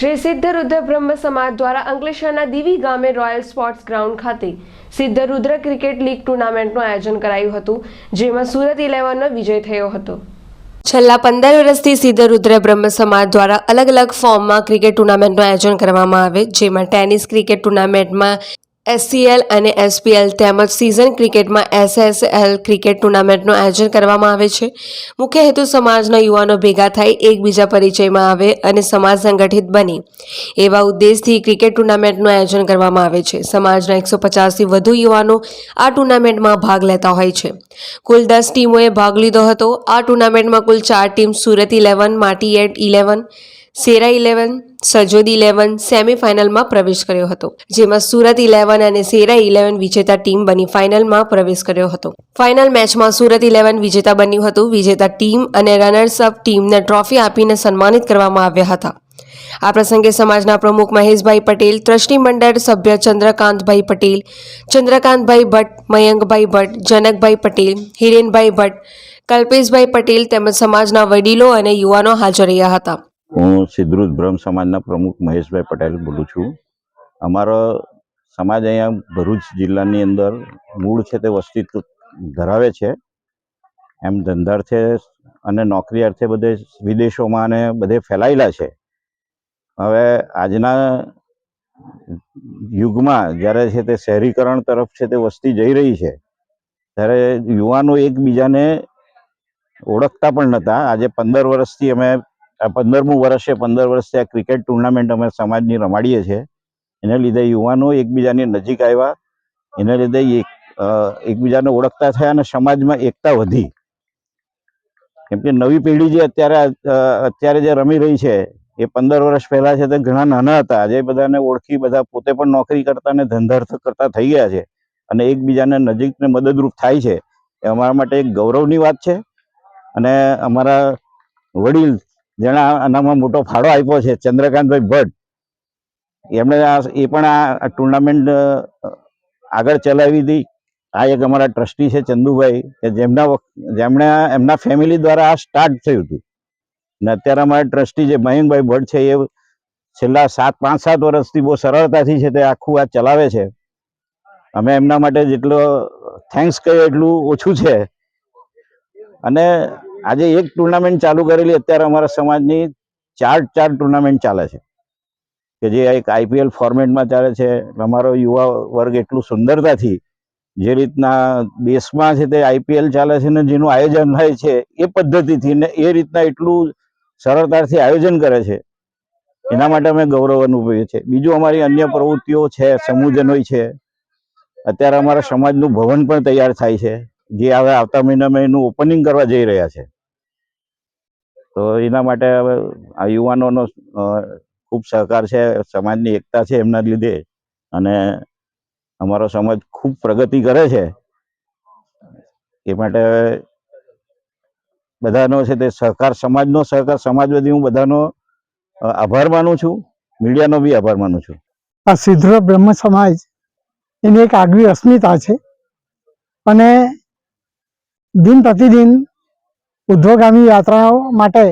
શ્રી સિદ્ધ રુદ્ર બ્રહ્મ સમાજ દ્વારા અંકલેશ્વરના દીવી ગામે રોયલ સ્પોર્ટ્સ ગ્રાઉન્ડ ખાતે સિદ્ધ રુદ્ર ક્રિકેટ લીગ ટુર્નામેન્ટનું આયોજન કરાયું હતું, જેમાં સુરત ઇલેવનનો વિજય થયો હતો. છેલ્લા પંદર વર્ષથી સિદ્ધરુદ્ર બ્રહ્મ સમાજ દ્વારા અલગ અલગ ફોર્મમાં ક્રિકેટ ટુર્નામેન્ટનું આયોજન કરવામાં આવે, જેમાં ટેનિસ ક્રિકેટ ટુર્નામેન્ટમાં એસસીએલ અને એસપીએલ તેમજ સિઝન ક્રિકેટમાં એસએસએલ ક્રિકેટ ટુર્નામેન્ટનું આયોજન કરવામાં આવે છે. મુખ્ય હેતુ સમાજના યુવાનો ભેગા થાય, એકબીજા પરિચયમાં આવે અને સમાજ સંગઠિત બને. એવા ઉદ્દેશથી ક્રિકેટ ટુર્નામેન્ટનું આયોજન કરવામાં આવે છે. સમાજના એકસો પચાસથી વધુ યુવાનો આ ટુર્નામેન્ટમાં ભાગ લેતા હોય છે. કુલ દસ ટીમોએ ભાગ લીધો હતો. આ ટુર્નામેન્ટમાં કુલ ચાર ટીમ સુરત ઇલેવન માટી એટ ઇલેવન સેરા ઇલેવન, સજોદ ઇલેવન સેમીફાઇનલમાં પ્રવેશ કર્યો હતો, જેમાં સુરત ઇલેવન અને સેરા ઇલેવન વિજેતા ટીમ બની ફાઇનલમાં પ્રવેશ કર્યો હતો. ફાઇનલ મેચમાં સુરત ઇલેવન વિજેતા બન્યું હતું. વિજેતા ટીમ અને રનર્સ અપ ટીમને ટ્રોફી આપીને સન્માનિત કરવામાં આવ્યા હતા. આ પ્રસંગે સમાજના પ્રમુખ મહેશભાઈ પટેલ, ટ્રસ્ટી મંડળ સભ્ય ચંદ્રકાંતભાઈ પટેલ, ચંદ્રકાંતભાઈ ભટ્ટ, મયંકભાઈ ભટ્ટ, જનકભાઈ પટેલ, હિરેનભાઈ ભટ્ટ, કલ્પેશભાઈ પટેલ તેમજ સમાજના વડીલો અને યુવાનો હાજર રહ્યા હતા. હું સિદ્ધરુજ બ્રહ્મ સમાજના પ્રમુખ મહેશભાઈ પટેલ બોલું છું. અમારો સમાજ અહીંયા ભરૂચ જિલ્લાની અંદર મૂળ છે તે વસ્તી ધરાવે છે. એમ ધંધાર્થે અને નોકરી અર્થે બધે વિદેશોમાં અને બધે ફેલાયેલા છે. હવે આજના યુગમાં જ્યારે છે તે શહેરીકરણ તરફ છે તે વસ્તી જઈ રહી છે, ત્યારે યુવાનો એકબીજાને ઓળખતા પણ નહોતા. આજે પંદર વર્ષથી અમે પંદરમું વર્ષ છે, પંદર વર્ષથી આ ક્રિકેટ ટુર્નામેન્ટ અમે સમાજની રમાડીએ છીએ. એને લીધે યુવાનો એકબીજાની નજીક આવ્યા. એને લીધે એક એકબીજાને ઓળખતા થયા અને સમાજમાં એકતા વધી. કેમ કે નવી પેઢી જે અત્યારે અત્યારે જે રમી રહી છે, એ પંદર વર્ષ પહેલા છે તે ઘણા નાના હતા. આજે બધાને ઓળખી, બધા પોતે પણ નોકરી કરતા અને ધંધાર્થ કરતા થઈ ગયા છે. અને એકબીજાને નજીકને મદદરૂપ થાય છે. એ અમારા માટે એક ગૌરવની વાત છે. અને અમારા વડીલ જેણે આનામાં મોટો ફાળો આપ્યો છે, ચંદ્રકાંતભાઈ ભટ્ટ. એમણે એ પણ આ ટુર્નામેન્ટ આગળ ચલાવી હતી. આ એક અમારા ટ્રસ્ટી છે ચંદુભાઈ, કે જેમના જેમણે એમના ફેમિલી દ્વારા આ સ્ટાર્ટ થયું હતું. ને અત્યારે અમારા ટ્રસ્ટી જે મયંકભાઈ ભટ્ટ છે, એ છેલ્લા સાત, પાંચ, સાત વર્ષથી બહુ સરળતાથી છે તે આખું આ ચલાવે છે. અમે એમના માટે જેટલો થેન્ક્સ કહીએ એટલું ઓછું છે. અને આજે એક ટુર્નામેન્ટ ચાલુ કરેલી, અત્યારે અમારા સમાજની ચાર ચાર ટુર્નામેન્ટ ચાલે છે. કે જે એક આઈપીએલ ફોર્મેટમાં ચાલે છે. અમારો યુવા વર્ગ એટલું સુંદરતાથી જે રીતના દેશમાં છે તે આઈપીએલ ચાલે છે ને જેનું આયોજન થાય છે, એ પદ્ધતિથી ને એ રીતના એટલું સરળતાથી આયોજન કરે છે. એના માટે અમે ગૌરવ અનુભવીએ છીએ. બીજું અમારી અન્ય પ્રવૃત્તિઓ છે, સમૂહજનોય છે. અત્યારે અમારા સમાજનું ભવન પણ તૈયાર થાય છે. જે હવે આવતા મહિનામાં એનું ઓપનિંગ કરવા જઈ રહ્યા છે. તો એના માટે હવે આ યુવાનોનો ખૂબ સહકાર છે, સમાજની એકતા છે એમના લીધે. અને અમારો સમાજ ખૂબ પ્રગતિ કરે છે. એ માટે બધાનો છે તે સહકાર, સમાજનો સહકાર સમાજ બધી હું બધાનો આભાર માનું છું. મીડિયાનો બી આભાર માનું છું. આ સિદ્ધ બ્રહ્મ સમાજ એની એક આગવી અસ્મિતા છે. અને દિન પ્રતિદિન ઉદ્ધવગામી યાત્રાઓ માટે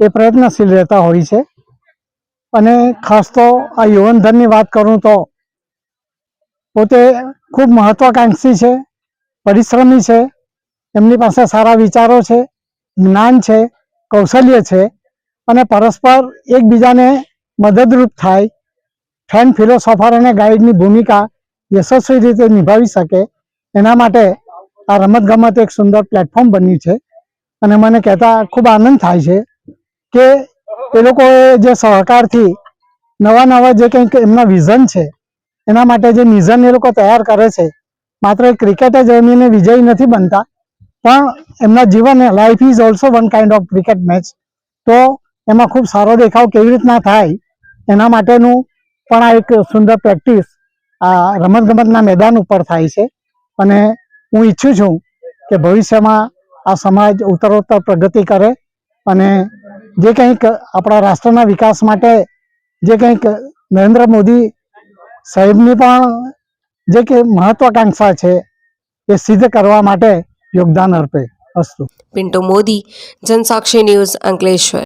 એ પ્રયત્નશીલ રહેતા હોય છે. અને ખાસ તો આ યુવનધનની વાત કરું તો પોતે ખૂબ મહત્વાકાંક્ષી છે, પરિશ્રમી છે, એમની પાસે સારા વિચારો છે, જ્ઞાન છે, કૌશલ્ય છે અને પરસ્પર એકબીજાને મદદરૂપ થાય. ફેન ફિલોસોફર અને ગાઈડની ભૂમિકા યશસ્વી રીતે નિભાવી શકે એના માટે આ રમતગમત એક સુંદર પ્લેટફોર્મ બન્યું છે. અને મને કહેતા ખૂબ આનંદ થાય છે કે એ લોકોએ જે સહકારથી નવા નવા જે કંઈક એમના વિઝન છે, એના માટે જે મિઝન એ લોકો તૈયાર કરે છે, માત્ર ક્રિકેટ જ રમીને વિજયી નથી બનતા, પણ એમના જીવન life is also one kind of cricket match તો એમાં ખૂબ સારો દેખાવ કેવી રીતના થાય, એના માટેનું પણ આ એક સુંદર પ્રેક્ટિસ આ રમતગમતના મેદાન ઉપર થાય છે. અને હું ઈચ્છું છું કે ભવિષ્યમાં આ સમાજ ઉત્તરોત્તર પ્રગતિ કરે અને જે કંઈક આપણા રાષ્ટ્રના વિકાસ માટે જે કંઈક નરેન્દ્ર મોદી સાહેબની પણ જે કે મહત્વાકાંક્ષા છે એ સિદ્ધ કરવા માટે યોગદાન અર્પે. અસ્તુ. પિન્ટુ મોદી, જનસાક્ષી ન્યૂઝ અંકલેશ્વર.